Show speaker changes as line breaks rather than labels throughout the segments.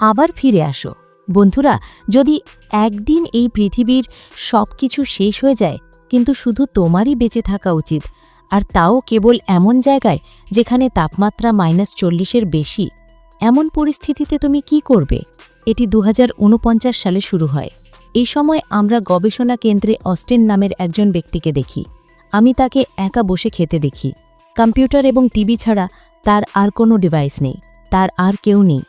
আবার ফিরে আসো। বন্ধুরা, যদি একদিন এই পৃথিবীর সব কিছু শেষ হয়ে যায়, কিন্তু শুধু তোমারই বেঁচে থাকা উচিত, আর তাও কেবল এমন জায়গায় যেখানে তাপমাত্রা মাইনাস চল্লিশের বেশি, এমন পরিস্থিতিতে তুমি কি করবে? এটি দু হাজার ঊনপঞ্চাশ সালে শুরু হয়। এই সময় আমরা গবেষণা কেন্দ্রে অস্টেন নামের একজন ব্যক্তিকে দেখি। আমি তাকে একা বসে খেতে দেখি। কম্পিউটার এবং টিভি ছাড়া তার আর কোনো ডিভাইস নেই, তার আর কেউ নেই।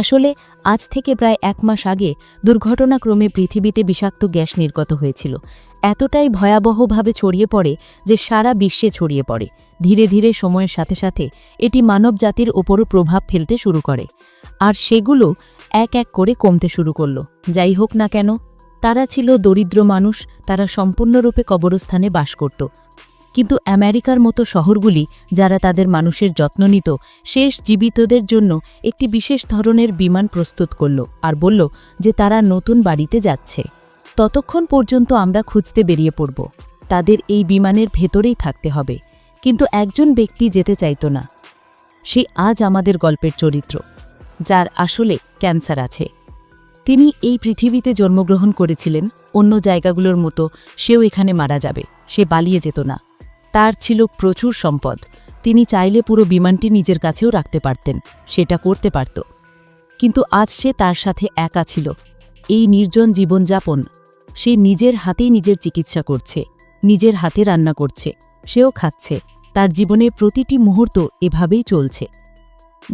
আসলে আজ থেকে প্রায় এক মাস আগে দুর্ঘটনাক্রমে পৃথিবীতে বিষাক্ত গ্যাস নির্গত হয়েছিল। এতটাই ভয়াবহভাবে ছড়িয়ে পড়ে যে সারা বিশ্বে ছড়িয়ে পড়ে। ধীরে ধীরে সময়ের সাথে সাথে এটি মানব জাতির ওপরও প্রভাব ফেলতে শুরু করে। আর সেগুলো এক এক করে কমতে শুরু করল। যাই হোক না কেন, তারা ছিল দরিদ্র মানুষ, তারা সম্পূর্ণরূপে কবরস্থানে বাস করত। কিন্তু আমেরিকার মতো শহরগুলি যারা তাদের মানুষের যত্ন নিত, শেষ জীবিতদের জন্য একটি বিশেষ ধরনের বিমান প্রস্তুত করল আর বলল যে তারা নতুন বাড়িতে যাচ্ছে। ততক্ষণ পর্যন্ত আমরা খুঁজতে বেরিয়ে পড়ব। তাদের এই বিমানের ভেতরেই থাকতে হবে। কিন্তু একজন ব্যক্তি যেতে চাইত না। সে আজ আমাদের গল্পের চরিত্র, যার আসলে ক্যান্সার আছে। তিনি এই পৃথিবীতে জন্মগ্রহণ করেছিলেন, অন্য জায়গাগুলোর মতো সেও এখানে মারা যাবে, সে পালিয়ে যেত না। তার ছিল প্রচুর সম্পদ। তিনি চাইলে পুরো বিমানটি নিজের কাছেও রাখতে পারতেন, সেটা করতে পারত। কিন্তু আজ সে তার সাথে একা ছিল। এই নির্জন জীবনযাপন সে নিজের হাতেই নিজের চিকিৎসা করছে, নিজের হাতে রান্না করছে, সেও খাচ্ছে, তার জীবনে প্রতিটি মুহূর্ত এভাবেই চলছে।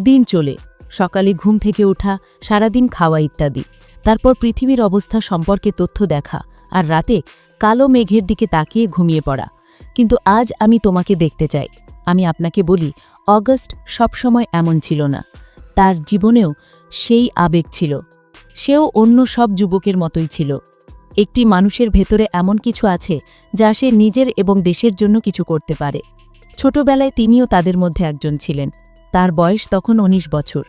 দিন চলে, সকালে ঘুম থেকে ওঠা, সারাদিন খাওয়া ইত্যাদি। তারপর পৃথিবীর অবস্থা সম্পর্কে তথ্য দেখা আর রাতে কালো মেঘের দিকে তাকিয়ে ঘুমিয়ে পড়া। কিন্তু আজ আমি তোমাকে দেখতে চাই। আমি আপনাকে বলি, অগস্ট সবসময় এমন ছিল না। তার জীবনেও সেই আবেগ ছিল। সেও অন্য সব যুবকের মতোই ছিল। একটি মানুষের ভেতরে এমন কিছু আছে যা সে নিজের এবং দেশের জন্য কিছু করতে পারে। ছোটবেলায় তিনিও তাদের মধ্যে একজন ছিলেন। তার বয়স তখন ১৯ বছর।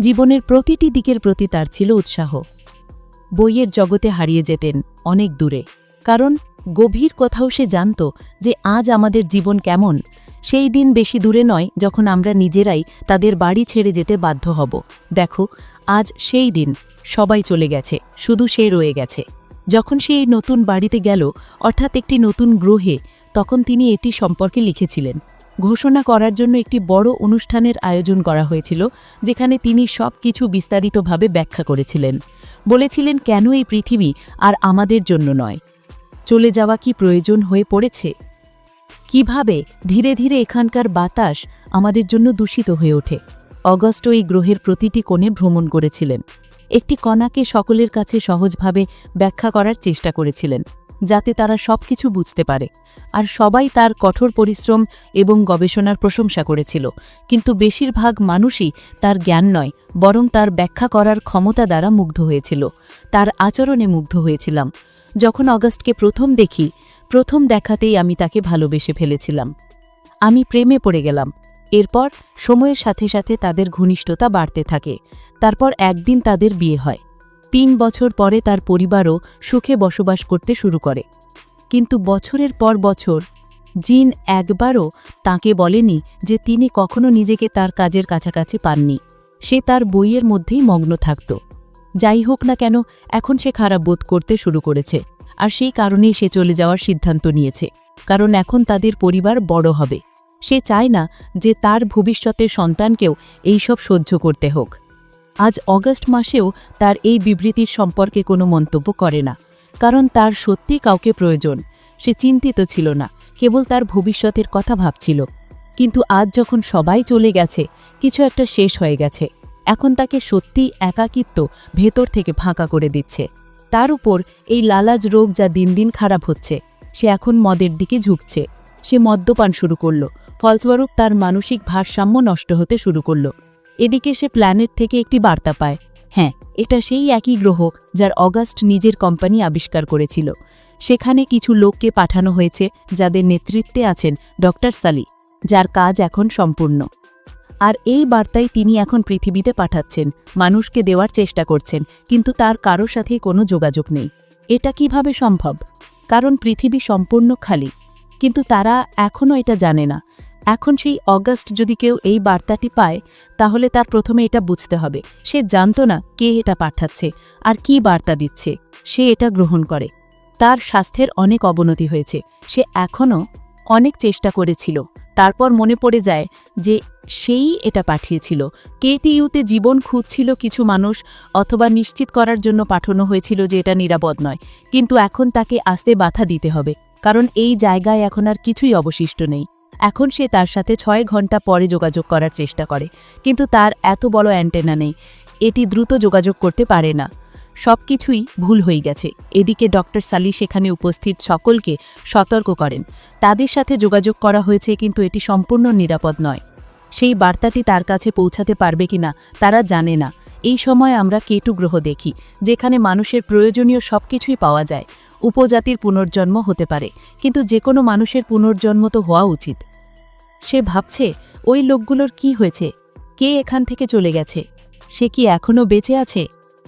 জীবনের প্রতিটি দিকের প্রতি তার ছিল উৎসাহ। বইয়ের জগতে হারিয়ে যেতেন অনেক দূরে। কারণ গভীর কোথাও সে জানত যে আজ আমাদের জীবন কেমন। সেই দিন বেশি দূরে নয় যখন আমরা নিজেরাই তাদের বাড়ি ছেড়ে যেতে বাধ্য হব। দেখো, আজ সেই দিন, সবাই চলে গেছে, শুধু সে রয়ে গেছে। যখন সে এই নতুন বাড়িতে গেল, অর্থাৎ একটি নতুন গ্রহে, তখন তিনি এটি সম্পর্কে লিখেছিলেন। ঘোষণা করার জন্য একটি বড় অনুষ্ঠানের আয়োজন করা হয়েছিল, যেখানে তিনি সব কিছু বিস্তারিতভাবে ব্যাখ্যা করেছিলেন। বলেছিলেন, কেন এই পৃথিবী আর আমাদের জন্য নয়? চলে যাওয়া কি প্রয়োজন হয়ে পড়েছে? কীভাবে ধীরে ধীরে এখানকার বাতাস আমাদের জন্য দূষিত হয়ে ওঠে? অগস্ট এই গ্রহের প্রতিটি কোণে ভ্রমণ করেছিলেন। একটি কণাকে সকলের কাছে সহজভাবে ব্যাখ্যা করার চেষ্টা করেছিলেন, যাতে তারা সবকিছু বুঝতে পারে। আর সবাই তার কঠোর পরিশ্রম এবং গবেষণার প্রশংসা করেছিল। কিন্তু বেশিরভাগ মানুষই তার জ্ঞান নয়, বরং তার ব্যাখ্যা করার ক্ষমতা দ্বারা মুগ্ধ হয়েছিল। তার আচরণে মুগ্ধ হয়েছিলাম। যখন অগাস্টকে প্রথম দেখি, প্রথম দেখাতেই আমি তাকে ভালোবেসে ফেলেছিলাম। আমি প্রেমে পড়ে গেলাম। এরপর সময়ের সাথে সাথে তাদের ঘনিষ্ঠতা বাড়তে থাকে। তারপর একদিন তাদের বিয়ে হয়। তিন বছর পরে তার পরিবারও সুখে বসবাস করতে শুরু করে। কিন্তু বছরের পর বছর, জিন একবারও তাকে বলেনি যে তিনি কখনো নিজেকে তার কাজের কাছাকাছি পাননি। সে তার বইয়ের মধ্যেই মগ্ন থাকত। যাই হোক না কেন, এখন সে খারাপ বোধ করতে শুরু করেছে। আর সেই কারণেই সে চলে যাওয়ার সিদ্ধান্ত নিয়েছে। কারণ এখন তাদের পরিবার বড় হবে। সে চায় না যে তার ভবিষ্যতের সন্তানকেও এইসব সহ্য করতে হোক। আজ অগস্ট মাসেও তার এই বিবৃতির সম্পর্কে কোনো মন্তব্য করে না। কারণ তার সত্যি কাউকে প্রয়োজন। সে চিন্তিত ছিল না, কেবল তার ভবিষ্যতের কথা ভাবছিল। কিন্তু আজ যখন সবাই চলে গেছে, কিছু একটা শেষ হয়ে গেছে। এখন তাকে সত্যি একাকিত্ব ভেতর থেকে ফাঁকা করে দিচ্ছে। তার উপর এই লালাজ রোগ যা দিন দিন খারাপ হচ্ছে, সে এখন মদের দিকে ঝুঁকছে। সে মদ্যপান শুরু করল, ফলস্বরূপ তার মানসিক ভারসাম্য নষ্ট হতে শুরু করল। এদিকে সে প্ল্যানেট থেকে একটি বার্তা পায়। হ্যাঁ এটা সেই একই গ্রহ যার অগাস্ট নিজের কোম্পানি আবিষ্কার করেছিল। সেখানে কিছু লোককে পাঠানো হয়েছে যাদের নেতৃত্বে আছেন ডক্টর সালি, যার কাজ এখন সম্পূর্ণ। আর এই বার্তাই তিনি এখন পৃথিবীতে পাঠাচ্ছেন, মানুষকে দেওয়ার চেষ্টা করছেন, কিন্তু তার কারও সাথে কোনো যোগাযোগ নেই। এটা কীভাবে সম্ভব? কারণ পৃথিবী সম্পূর্ণ খালি। কিন্তু তারা এখনও এটা জানে না। এখন সেই অগাস্ট যদি কেউ এই বার্তাটি পায়, তাহলে তার প্রথমে এটা বুঝতে হবে। সে জানত না কে এটা পাঠাচ্ছে আর কি বার্তা দিচ্ছে। সে এটা গ্রহণ করে। তার স্বাস্থ্যের অনেক অবনতি হয়েছে। সে এখনও অনেক চেষ্টা করেছিল। তারপর মনে পড়ে যায় যে সেই এটা পাঠিয়েছিল। কেটিইউতে জীবন খুঁজছিল কিছু মানুষ অথবা নিশ্চিত করার জন্য পাঠানো হয়েছিল যে এটা নিরাপদ নয়। কিন্তু এখন তাকে আসতে বাধা দিতে হবে, কারণ এই জায়গায় এখন আর কিছুই অবশিষ্ট নেই। এখন সে তার সাথে ছয় ঘণ্টা পরে যোগাযোগ করার চেষ্টা করে, কিন্তু তার এত বড় অ্যান্টেনা নেই। এটি দ্রুত যোগাযোগ করতে পারে না। সব কিছুই ভুল হয়ে গেছে। এদিকে ডক্টর সালি সেখানে উপস্থিত সকলকে সতর্ক করেন। তাদের সাথে যোগাযোগ করা হয়েছে কিন্তু এটি সম্পূর্ণ নিরাপদ নয়। সেই বার্তাটি তার কাছে পৌঁছাতে পারবে কিনা তারা জানে না। এই সময় আমরা কেটু গ্রহ দেখি, যেখানে মানুষের প্রয়োজনীয় সব কিছুই পাওয়া যায়। উপজাতির পুনর্জন্ম হতে পারে, কিন্তু যে কোনো মানুষের পুনর্জন্ম তো হওয়া উচিত। সে ভাবছে, ওই লোকগুলোর কি হয়েছে? কে এখান থেকে চলে গেছে? সে কি এখনও বেঁচে আছে?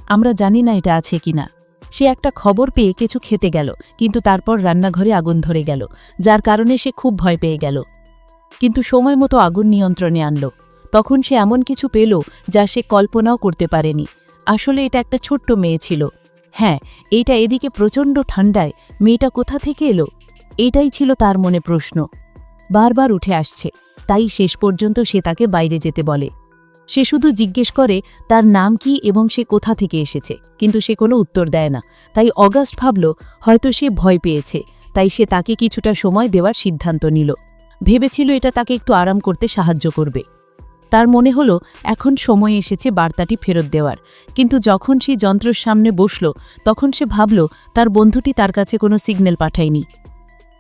আমরা জানি না এটা আছে কিনা। সে একটা খবর পেয়ে কিছু খেতে গেল, কিন্তু তারপর রান্নাঘরে আগুন ধরে গেল, যার কারণে সে খুব ভয় পেয়ে গেল। কিন্তু সময় মতো আগুন নিয়ন্ত্রণে আনল। তখন সে এমন কিছু পেল, যা সে কল্পনাও করতে পারেনি। আসলে এটা একটা ছোট্ট মেয়ে ছিল। হ্যাঁ এইটা এদিকে প্রচণ্ড ঠান্ডায় মেয়েটা কোথা থেকে এলো? এটাই ছিল তার মনে প্রশ্ন। বারবার উঠে আসছে, তাই শেষ পর্যন্ত সে তাকে বাইরে যেতে বলে। সে শুধু জিজ্ঞেস করে, তার নাম কি এবং সে কোথা থেকে এসেছে? কিন্তু সে কোনো উত্তর দেয় না। তাই অগাস্ট ভাবল, হয়তো সে ভয় পেয়েছে। তাই সে তাকে কিছুটা সময় দেওয়ার সিদ্ধান্ত নিল। ভেবেছিল এটা তাকে একটু আরাম করতে সাহায্য করবে। তার মনে হলো, এখন সময় এসেছে বার্তাটি ফেরত দেওয়ার। কিন্তু যখন সেই যন্ত্রের সামনে বসল, তখন সে ভাবল, তার বন্ধুটি তার কাছে কোনো সিগন্যাল পাঠায়নি।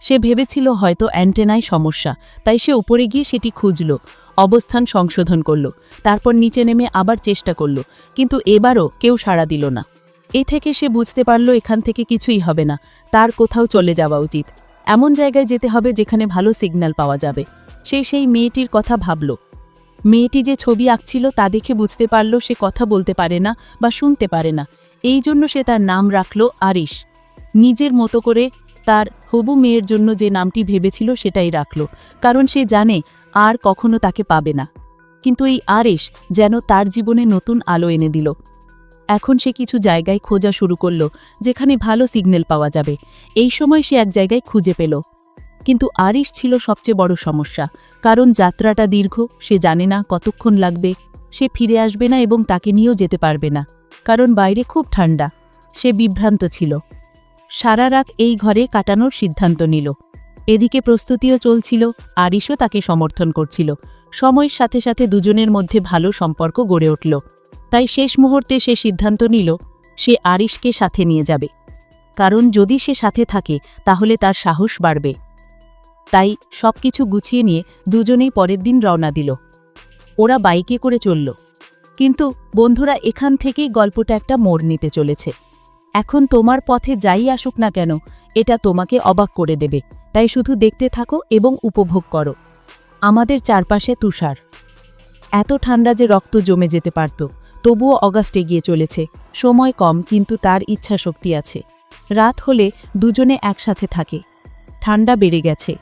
সে ভেবেছিল হয়তো অ্যান্টেনায় সমস্যা, তাই সে উপরে গিয়ে সেটি খুঁজল। অবস্থান সংশোধন করল, তারপর নিচে নেমে আবার চেষ্টা করল, কিন্তু এবারও কেউ সাড়া দিল না। এ থেকে সে বুঝতে পারল এখান থেকে কিছুই হবে না, তার কোথাও চলে যাওয়া উচিত। এমন জায়গায় যেতে হবে যেখানে ভালো সিগন্যাল পাওয়া যাবে। সে সেই মেয়েটির কথা ভাবল। মেয়েটি যে ছবি আঁকছিল তা দেখে বুঝতে পারল সে কথা বলতে পারে না বা শুনতে পারে না। এই জন্য সে তার নাম রাখল আরিশ। নিজের মতো করে তার হবু মেয়ের জন্য যে নামটি ভেবেছিল সেটাই রাখল, কারণ সে জানে আর কখনো তাকে পাবে না। কিন্তু এই আরেশ যেন তার জীবনে নতুন আলো এনে দিল। এখন সে কিছু জায়গায় খোঁজা শুরু করল, যেখানে ভালো সিগন্যাল পাওয়া যাবে। এই সময় সে এক জায়গায় খুঁজে পেল। কিন্তু আরিশ ছিল সবচেয়ে বড় সমস্যা, কারণ যাত্রাটা দীর্ঘ, সে জানে না কতক্ষণ লাগবে, সে ফিরে আসবে না এবং তাকে নিয়েও যেতে পারবে না, কারণ বাইরে খুব ঠান্ডা। সে বিভ্রান্ত ছিল। সারা রাত এই ঘরে কাটানোর সিদ্ধান্ত নিল। এদিকে প্রস্তুতিও চলছিল, আরিশও তাকে সমর্থন করছিল। সময়ের সাথে সাথে দুজনের মধ্যে ভালো সম্পর্ক গড়ে উঠল। তাই শেষ মুহূর্তে সে সিদ্ধান্ত নিল, সে আরিশকে সাথে নিয়ে যাবে। কারণ যদি সে সাথে থাকে, তাহলে তার সাহস বাড়বে। তাই সবকিছু গুছিয়ে নিয়ে দুজনেই পরের দিন রওনা দিল। ওরা বাইকে করে চলল। কিন্তু বন্ধুরা, এখান থেকেই গল্পটা একটা মোড় নিতে চলেছে। এখন তোমার পথে যাই আসুক না কেন এটা তোমাকে অবাক করে দেবে। তাই শুধু দেখতে থাকো এবং উপভোগ করো। আমাদের চারপাশে তুষার। এত ঠান্ডা যে রক্ত জমে যেতে পারত, তবুও অগাস্ট এগিয়ে চলেছে। সময় কম, কিন্তু তার ইচ্ছা শক্তি আছে। রাত হলে দুজনে একসাথে থাকে। ঠান্ডা বেড়ে গেছে।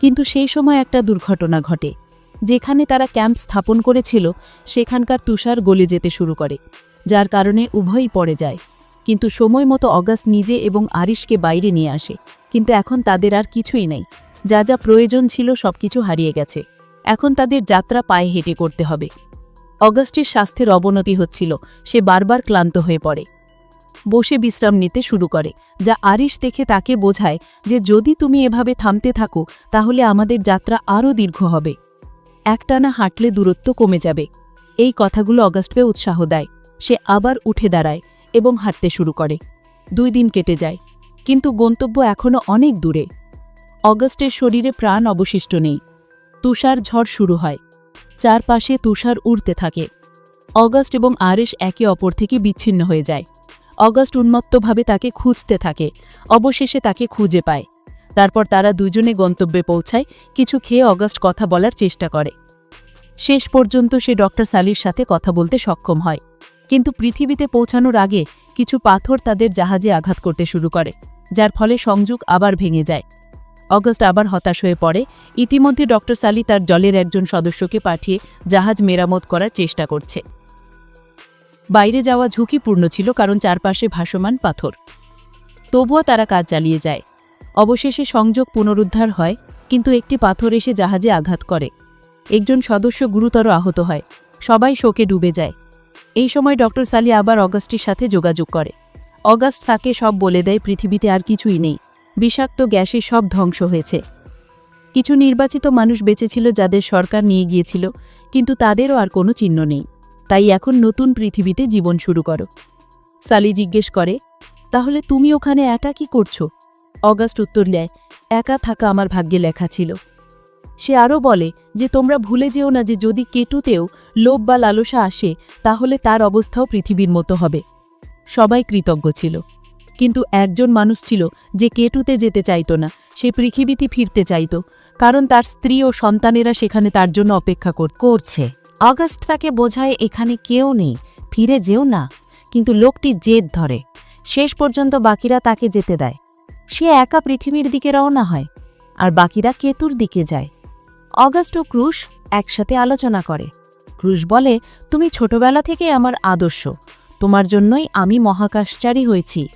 কিন্তু সেই সময় একটা দুর্ঘটনা ঘটে। যেখানে তারা ক্যাম্প স্থাপন করেছিল, সেখানকার তুষার গলে যেতে শুরু করে, যার কারণে উভয়ই পড়ে যায়। কিন্তু সময় মতো অগাস্ট নিজে এবং আরিশকে বাইরে নিয়ে আসে, কিন্তু এখন তাদের আর কিছুই নেই। যা যা প্রয়োজন ছিল সবকিছু হারিয়ে গেছে। এখন তাদের যাত্রা পায়ে হেঁটে করতে হবে। অগাস্টের স্বাস্থ্যের অবনতি হচ্ছিল, সে বারবার ক্লান্ত হয়ে পড়ে। বসে বিশ্রাম নিতে শুরু করে, যা আরিশ দেখে তাকে বোঝায় যে যদি তুমি এভাবে থামতে থাকো, তাহলে আমাদের যাত্রা আরও দীর্ঘ হবে। একটানা হাঁটলে দূরত্ব কমে যাবে। এই কথাগুলো অগাস্টকে উৎসাহ দেয়। সে আবার উঠে দাঁড়ায়। এবং হাঁটতে শুরু করে। দুই দিন কেটে যায়, কিন্তু গন্তব্য এখনও অনেক দূরে। অগস্টের শরীরে প্রাণ অবশিষ্ট নেই। তুষার ঝড় শুরু হয়। চারপাশে তুষার উড়তে থাকে। অগাস্ট এবং আরেশ একে অপর থেকে বিচ্ছিন্ন হয়ে যায়। অগাস্ট উন্মত্তভাবে তাকে খুঁজতে থাকে, অবশেষে তাকে খুঁজে পায়। তারপর তারা দুজনে গন্তব্যে পৌঁছায়, কিছু খেয়ে অগাস্ট কথা বলার চেষ্টা করে। শেষ পর্যন্ত সে ডক্টর সালির সাথে কথা বলতে সক্ষম হয়। কিন্তু পৃথিবীতে পৌঁছানোর আগে কিছু পাথর তাদের জাহাজে আঘাত করতে শুরু করে, যার ফলে সংযোগ আবার ভেঙে যায়।
অগস্ট আবার হতাশ হয়ে পড়ে। ইতিমধ্যে ডক্টর সালি তার জলের একজন সদস্যকে পাঠিয়ে জাহাজ মেরামত করার চেষ্টা করছে। বাইরে যাওয়া ঝুঁকিপূর্ণ ছিল, কারণ চারপাশে ভাসমান পাথর। তবুও তারা কাজ চালিয়ে যায়। অবশেষে সংযোগ পুনরুদ্ধার হয়, কিন্তু একটি পাথর এসে জাহাজে আঘাত করে। একজন সদস্য গুরুতর আহত হয়। সবাই শোকে ডুবে যায়। এই সময় ডক্টর সালি আবার অগাস্টের সাথে যোগাযোগ করে। অগাস্ট তাকে সব বলে দেয়, পৃথিবীতে আর কিছুই নেই। বিষাক্ত গ্যাসে সব ধ্বংস হয়েছে। কিছু নির্বাচিত মানুষ বেঁচেছিল যাদের সরকার নিয়ে গিয়েছিল, কিন্তু তাদেরও আর কোনো চিহ্ন নেই। তাই এখন নতুন পৃথিবীতে জীবন শুরু করো। সালি জিজ্ঞেস করে, তাহলে তুমি ওখানে একা কি করছ? অগাস্ট উত্তর দেয়, একা থাকা আমার ভাগ্যে লেখা ছিল। সে আরও বলে যে তোমরা ভুলে যেও না যে যদি কেটুতেও লোভ বা লালসা আসে, তাহলে তার অবস্থাও পৃথিবীর মতো হবে। সবাই কৃতজ্ঞ ছিল। কিন্তু একজন মানুষ ছিল যে কেটুতে যেতে চাইত না, সে পৃথিবীতে ফিরতে চাইত, কারণ তার স্ত্রী ও সন্তানেরা সেখানে তার জন্য অপেক্ষা
করছে। অগাস্ট তাকে বোঝায় এখানে কেউ নেই, ফিরে যেও না, কিন্তু লোকটি জেদ ধরে। শেষ পর্যন্ত বাকিরা তাকে যেতে দেয়। সে একা পৃথিবীর দিকে রওনা হয়, আর বাকিরা কেতুর দিকে যায়। অগাস্ট ও ক্রুশ একসাথে আলোচনা করে। ক্রুশ বলে, তুমি ছোটবেলা থেকে আমার আদর্শ। তোমার জন্যই আমি মহাকাশচারী হয়েছি।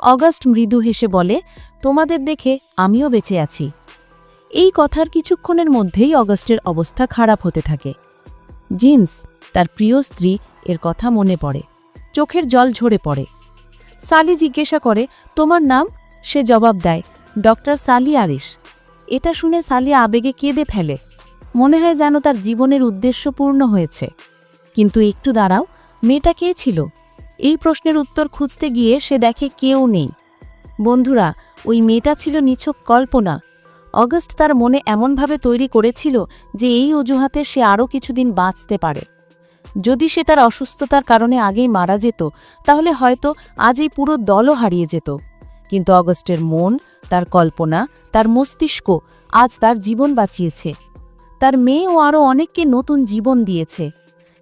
অগাস্ট মৃদু হেসে বলে, তোমাদের দেখে আমিও বেঁচে আছি। এই কথার কিছুক্ষণের মধ্যেই অগাস্টের অবস্থা খারাপ হতে থাকে। জিন্স, তার প্রিয় স্ত্রী, এর কথা মনে পড়ে। চোখের জল ঝরে পড়ে। সালি জিজ্ঞাসা করে, তোমার নাম? সে জবাব দেয়, ডক্টর সালি আরিস এটা শুনে সালিয়া আবেগে কেঁদে ফেলে। মনে হয় যেন তার জীবনের উদ্দেশ্য পূর্ণ হয়েছে। কিন্তু একটু দাঁড়াও, মেয়েটা কে ছিল? এই প্রশ্নের উত্তর খুঁজতে গিয়ে সে দেখে কেউ নেই। বন্ধুরা, ওই মেয়েটা ছিল নিছক কল্পনা। অগস্ট তার মনে এমনভাবে তৈরি করেছিল যে এই অজুহাতে সে আরও কিছুদিন বাঁচতে পারে। যদি সে তার অসুস্থতার কারণে আগেই মারা যেত, তাহলে হয়তো আজ এই পুরো দলও হারিয়ে যেত। কিন্তু অগস্টের মন, তার কল্পনা, তার মস্তিষ্ক আজ তার জীবন বাঁচিয়েছে। তার মেয়ে ও আরও অনেককে নতুন জীবন দিয়েছে।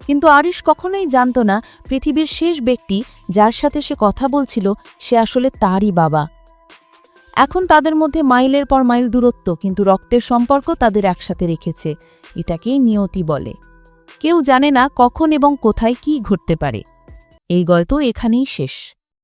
কিন্তু আরিশ কখনোই জানত না পৃথিবীর শেষ ব্যক্তি যার সাথে সে কথা বলছিল, সে আসলে তারই বাবা। এখন তাদের মধ্যে মাইলের পর মাইল দূরত্ব, কিন্তু রক্তের সম্পর্ক তাদের একসাথে রেখেছে। এটাকেই নিয়তি বলে। কেউ জানে না কখন এবং কোথায় কি ঘটতে পারে। এই গল্প এখানেই শেষ।